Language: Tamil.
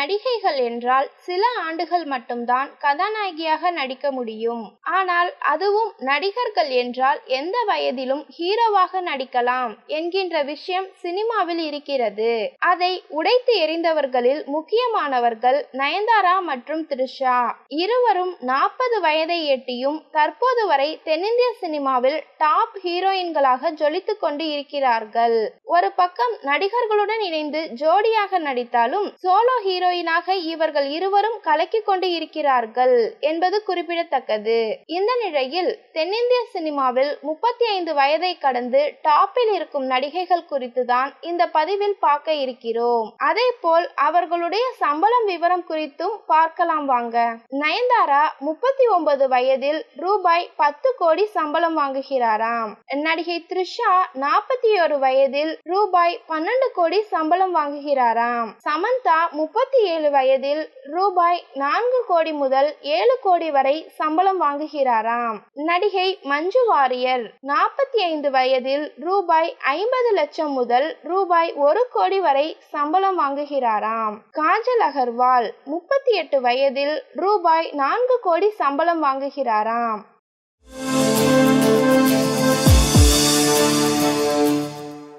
நடிகைகள் என்றால் சில ஆண்டுகள் மட்டும்தான் கதாநாயகியாக நடிக்க முடியும். ஆனால் அதுவும் நடிகர்கள் என்றால் எந்த வயதிலும் ஹீரோவாக நடிக்கலாம் என்கின்ற விஷயம் சினிமாவில் இருக்கிறது. அதை உடைத்து எறிந்தவர்களில் முக்கியமானவர்கள் நயன்தாரா மற்றும் த்ரிஷா. இருவரும் நாற்பது வயதை எட்டியும் தற்போது வரை தென்னிந்திய சினிமாவில் டாப் ஹீரோயின்களாக ஜொலித்துக் கொண்டு இருக்கிறார்கள். ஒரு பக்கம் நடிகர்களுடன் இணைந்து ஜோடியாக நடித்தாலும் சோலோ ஹீரோ ஹீரோயினாக இவர்கள் இருவரும் கலக்கிக் கொண்டு இருக்கிறார்கள் என்பது குறிப்பிடத்தக்கது. இந்த நிலையில் தென்னிந்திய சினிமாவில் முப்பத்தி ஐந்து வயதை கடந்து டாப்பில் இருக்கும் நடிகைகள் குறித்து தான் இந்த பதிவில் பார்க்க இருக்கிறோம். அதே போல் அவர்களுடைய சம்பளம் விவரம் குறித்தும் பார்க்கலாம் வாங்க. நயன்தாரா முப்பத்தி ஒன்பது வயதில் ரூபாய் பத்து கோடி சம்பளம் வாங்குகிறாராம். நடிகை த்ரிஷா நாற்பத்தி ஒரு வயதில் ரூபாய் பன்னெண்டு கோடி சம்பளம் வாங்குகிறாராம். சமந்தா முப்பத்தி ஏழு வயதில் ரூபாய் நான்கு கோடி முதல் ஏழு கோடி வரை சம்பளம் வாங்குகிறாராம். நடிகை மஞ்சு வாரியர் நாற்பத்தி ஐந்து வயதில் ரூபாய் ஐம்பது லட்சம் முதல் ரூபாய் ஒரு கோடி வரை சம்பளம் வாங்குகிறாராம். காஜல் அகர்வால் முப்பத்தி எட்டு வயதில் ரூபாய் நான்கு கோடி சம்பளம் வாங்குகிறாராம்.